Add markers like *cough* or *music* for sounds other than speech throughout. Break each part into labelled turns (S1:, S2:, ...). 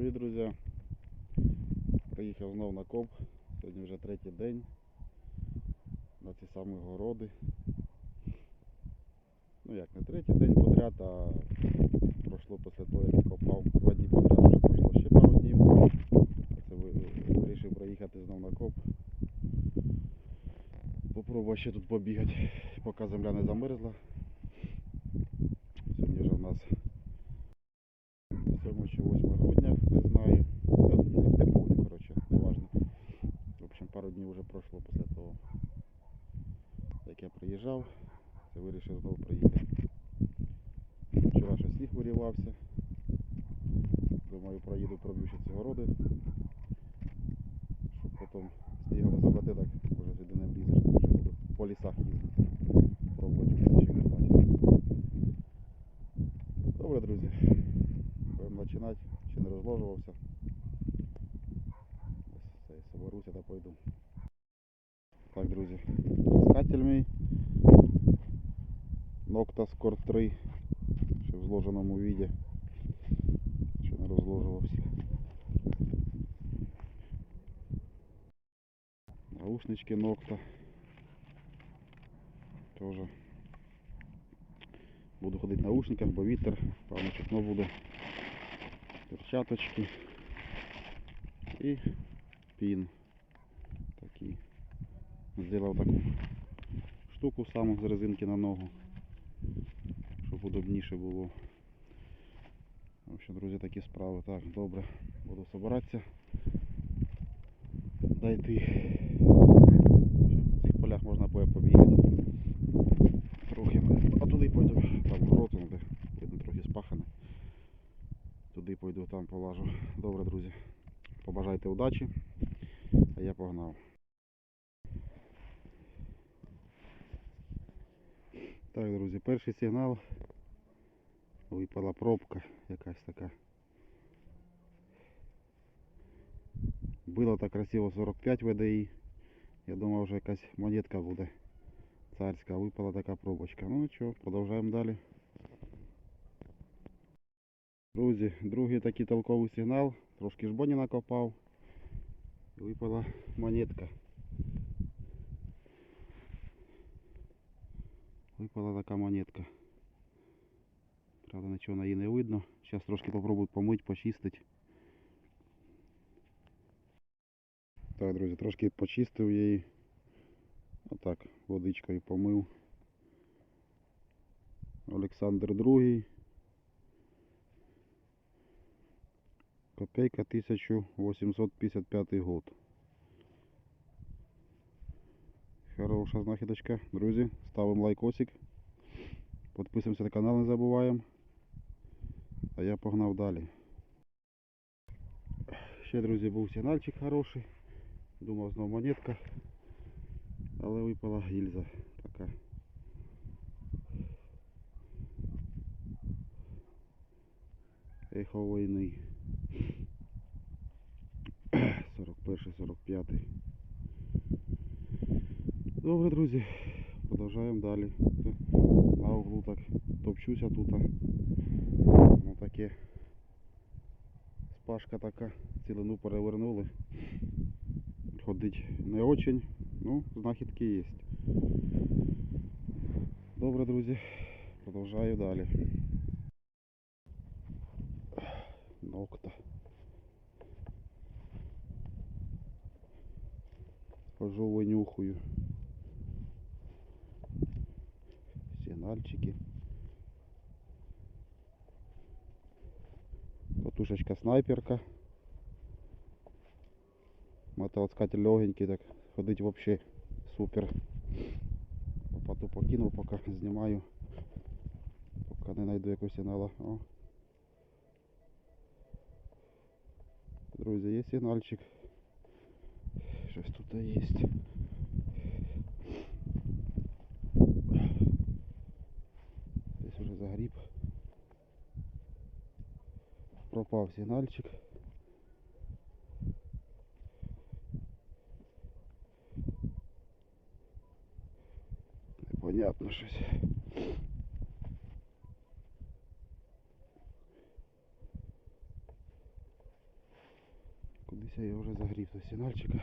S1: привіт, друзі. Приїхав знов на коп. Сьогодні вже третій день. На ці самі городи. Ну як, не третій день подряд, а пройшло після того, як копав. Два дні подряд вже пройшло ще пару днів. Це вирішив проїхати знов на коп. Попробую ще тут побігати, поки земля не замерзла. Сьогодні вже в нас 7 чи 8 грудня, не знаю. Та Не, не помню, коротше, не важно. В общем, пару днів вже пройшло після того, як приїжджав. Це вирішив знову приїхати. Вчора ще сніг вирівався. Думаю, проїду, проб'ю ще ці городи. Щоб потім снігом забрати, так вже сюди не влізеш, тому що буду по лісах їздити. Пробувати в лісі ще копати. Добре, друзі. Будемо починати. Ще не розложувався. Ось це, соберуся та пойду. Так, друзі. Скатель мій. Nocta Score 3. Ще в зложеному віді. Ще не розложувався. Наушнички Nocta. Тоже. Буду ходити в наушниках, бо вітер, певно чутно буде. Перчаточки і пін. Такий. Зробив таку штуку саму з резинки на ногу, щоб удобніше було. В общем, друзі, такі справи. Так, добре, буду збиратися. Дайте. Полях можна буде побігати. Трохи. А туди пойду. Там город, он, де видно трохи спахане. Туди пойду, там полажу. Добре, друзі. Побажайте удачі. А я погнав. Так, друзі, перший сигнал. Випала пробка якась така. Було так красиво 45 ВДІ. Я думав, вже якась монетка буде царська. Випала така пробочка. Ну нічого, продовжуємо далі. Друзі, другий такий толковий сигнал. Трошки жбоні накопав. І випала монетка. Випала така монетка. Правда, нічого на її не видно. Зараз трошки попробую помити, почистити. Так, друзі, трошки почистив її. Отак, водичкою помив. Олександр II. Копейка 1855 год. Хороша знахідочка. Друзі, ставимо лайкосик. Підписуємося на канал, не забуваємо. А я погнав далі. Ще, друзі, був сигнальчик хороший. Думав знову монетка. Але випала гільза така. Ехо війни. 41-45. Добре, друзі, продовжуємо далі. На углу так топчуся тут. Ну таке. Спашка така, цілину перевернули. Ходить не очень, ну, знахідки є. Добре, друзі, продовжую далі. Нокта. Хожу винюхую. Сигнальчики. Катушечка снайперка. Мотоотскатель легенький, так ходить вообще супер. Лопату покинув, поки *laughs* знімаю. Поки не знайду якогось сигнала. О. Друзі, є сигнальчик. Щось тут є. Десь уже загріб. пропав сигнальчик. Непонятно щось. Кудись я вже загрів до сигнальчика.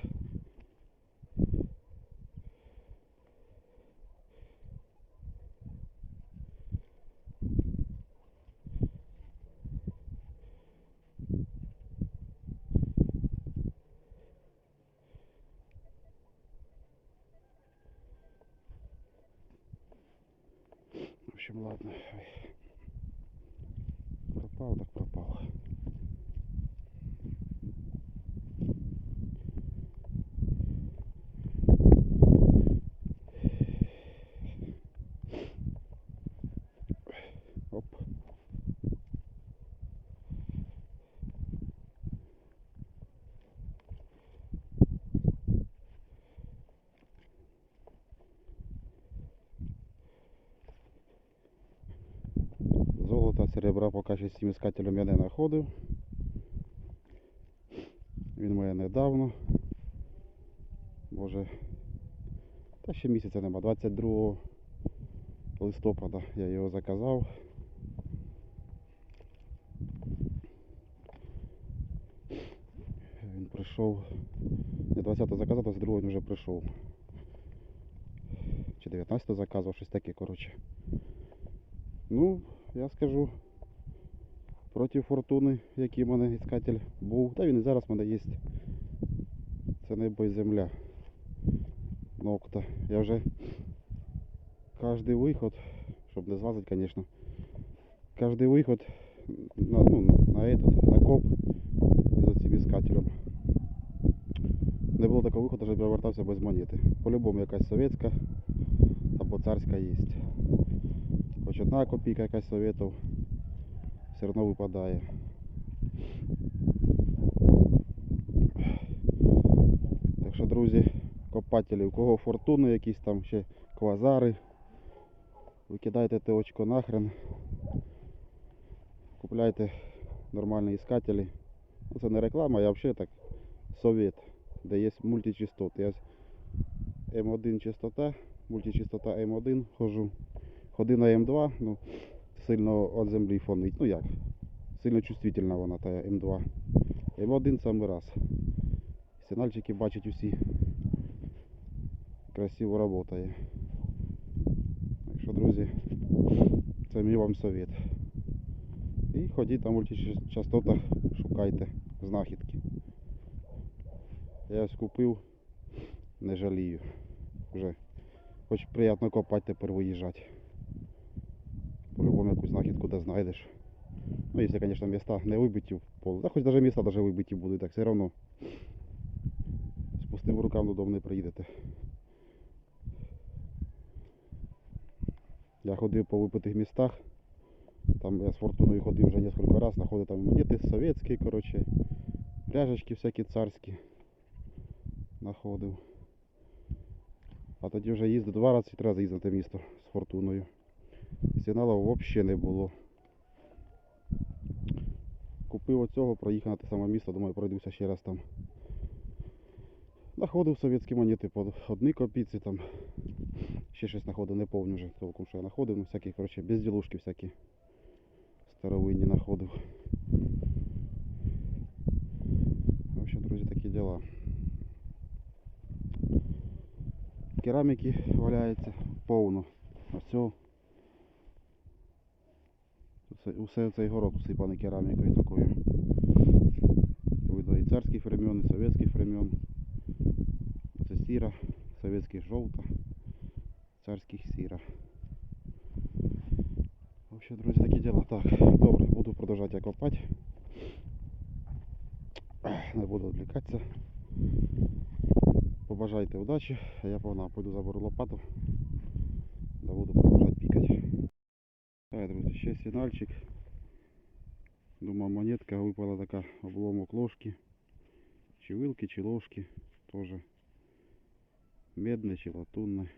S1: В общем, ладно. Ой. Так Золота, поки що з цим іскателем я не знаходив. Він моє недавно. Може. Та ще місяця нема. 22 листопада я його заказав. Він прийшов. Я 20 заказав, 22 він вже прийшов. Чи 19 заказував, щось таке, коротше. Ну, я скажу, проти фортуни, який в мене іскатель був. Та він і зараз в мене є. Це небо і земля. Нокта. Я вже кожний виход, щоб не злазити, звісно. Кожний виход на, ну, на, этот, на коп з цим іскателем. Не було такого виходу, щоб я вертався без монети. По-любому якась совєтська або царська є. Хоч одна копійка якась советов все одно випадає. Так що, друзі, копателі, у кого фортуни, якісь там ще квазари, викидайте те очко нахрен. Купляйте нормальні іскателі. Ну, це не реклама, я взагалі так совет, де є мультичастоти. Я М1 частота, мультичастота М1 хожу. Ходив на М2, ну, сильно від землі фонить. Ну як? Сильно чувствительна вона та М2. М1 саме раз. Сигнальчики бачать усі. Красиво працює. Так що, друзі, це мій вам совет. І ходіть на мультичастотах, шукайте знахідки. Я ось купив, не жалію. Вже хоч приємно копати тепер виїжджати. Якусь знайдеш. Ну, якщо, звісно, міста не вибиті в поле. Та хоч навіть міста даже вибиті будуть, так все одно з пустим рукам додому не приїдете. Я ходив по випитих містах. Там я з фортуною ходив вже кілька разів, знаходив там монети совєтські, коротше, пряжечки всякі царські знаходив. А тоді вже їздив два рази, три рази їздив місто з фортуною. Сигналу взагалі не було. Купив оцього, проїхав на те саме місто, думаю, пройдуся ще раз там. Находив совєтські монети по одній копійці там. Ще щось знаходив, не повню вже толком, що я знаходив. Ну, всякі, коротше, безділушки всякі старовинні знаходив. В общем, друзі, такі діла. Кераміки валяється повно. Ось цього. Усе, цей город усипаний керамікою такою. Видно і царських времен, і совєтських времен. Це сіра, совєтських жовта, царських сіра. В общем, друзі, такі діла. Так, добре, буду продовжувати я копати. Не буду відвлікатися. Побажайте удачі, а я погнав, пойду заберу лопату. Да буду. Так, друзі, ще сигнальчик. Думаю, монетка випала така обломок ложки. Чи вилки, чи ложки. Тоже медне чи латунне.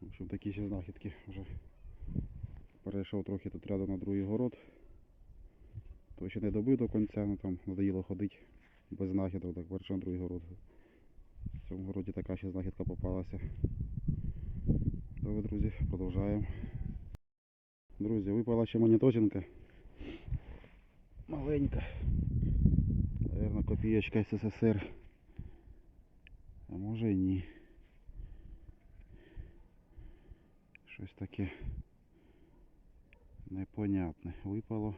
S1: В общем, такі ще знахідки вже Перейшов трохи тут рядом на другий город. То ще не добив до кінця, ну там надоїло ходити без знахідок, так перейшов на другий город. В цьому городі така ще знахідка попалася. Добре, друзі, продовжаємо. Друзі, випала ще монеточинка. Маленька. Наверно, копієчка СССР. А може і ні. Щось таке непонятне випало.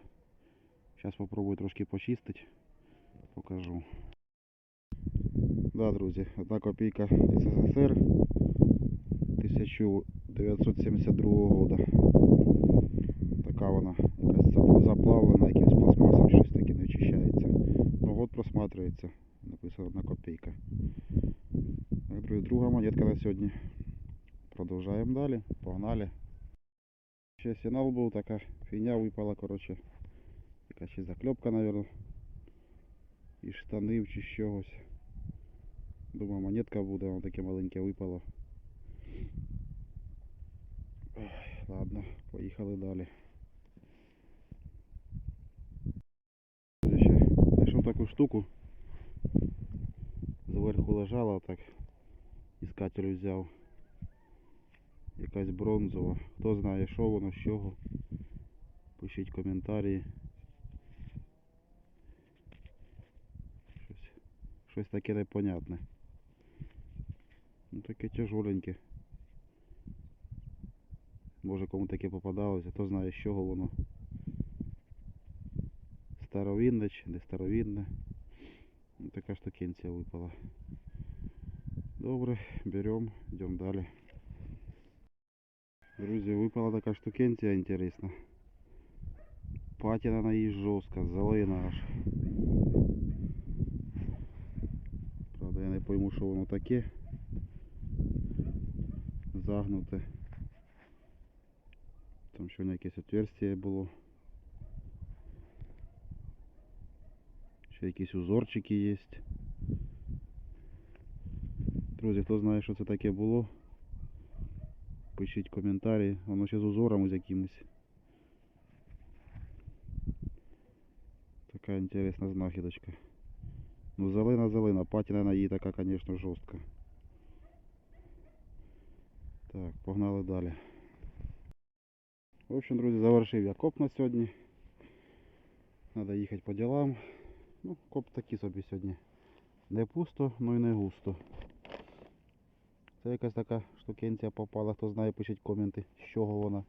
S1: Зараз спробую трошки почистити. Покажу. Да, друзі, одна копійка СССР 1972 года. Така вона якась заплавлена якимсь пластмасом, щось таке не очищається. Ну год просматривається. Написано одна копійка. Так, друзі, друга монетка на сьогодні. Продовжаємо далі. Погнали. Ще сигнал був, така фігня випала, коротше. Якась ще закльопка, мабуть. І штанив чи чогось. Думаю, монетка буде, воно таке маленьке випало. Ладно, поїхали далі. Ще знайшов таку штуку. Зверху лежала так. Іскатель взяв. Якась бронзова. Хто знає, що воно, з чого. Пишіть коментарі. Щось, щось таке непонятне. Ну таке тяжоленьке. Може кому таке попадалося, хто знає з чого воно. Старовинне чи не старовинне. Ну, така штукенція випала. Добре, беремо, йдемо далі. Друзі, випала така штукенція інтересна. Патіна на їй жорстка, зелена аж. Правда, я не пойму, що воно таке. Загнуте. Там ще якесь отверстие було. Ще якісь узорчики є. Друзі, хто знає, що це таке було, пишіть коментарі. Воно ще з узором з якимось. Така інтересна знахідочка. Ну зелена зелена, патіна на її така, звісно, жорстка. Так, погнали далі. В общем, друзі, завершив я коп на сьогодні. Треба їхати по ділам. Ну, коп такий собі сьогодні. Не пусто, ну і не густо. Це якась така штукенція попала, хто знає, пишіть коменти, з чого вона.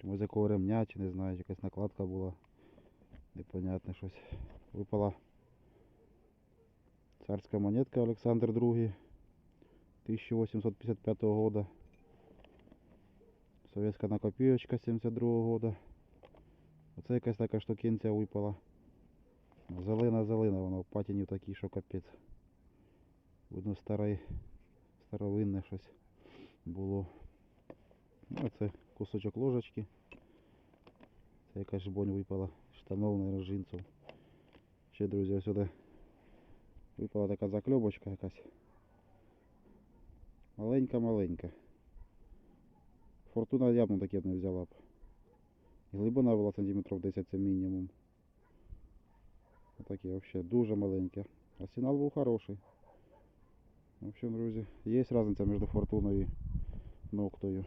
S1: Чому з якого ремня, чи не знаю, якась накладка була. Непонятне щось. Випала царська монетка Олександр II 1855 года. Советська накопійочка 72 года. Оце якась така штукенція випала. Зелена-зелена, вона в патіні такій, що капець. Видно старий, старовинне щось було. Ну, а це кусочок ложечки. Це якась жбонь випала. Штанов, наверное, джинсов. Ще, друзі, ось сюди випала така закльобочка якась. Маленька-маленька. Фортуна явно таке не взяла б. Глибина була сантиметрів 10 це мінімум. Отаке взагалі дуже маленьке. А сигнал був хороший. В общем, друзі, є різниця між фортуною і ноктою.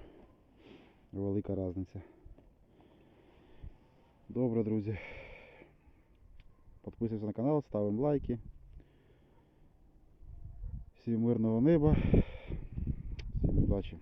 S1: Велика різниця. Добре, друзі. Підписуйтесь на канал, ставимо лайки. Всім мирного неба. Всім удачі.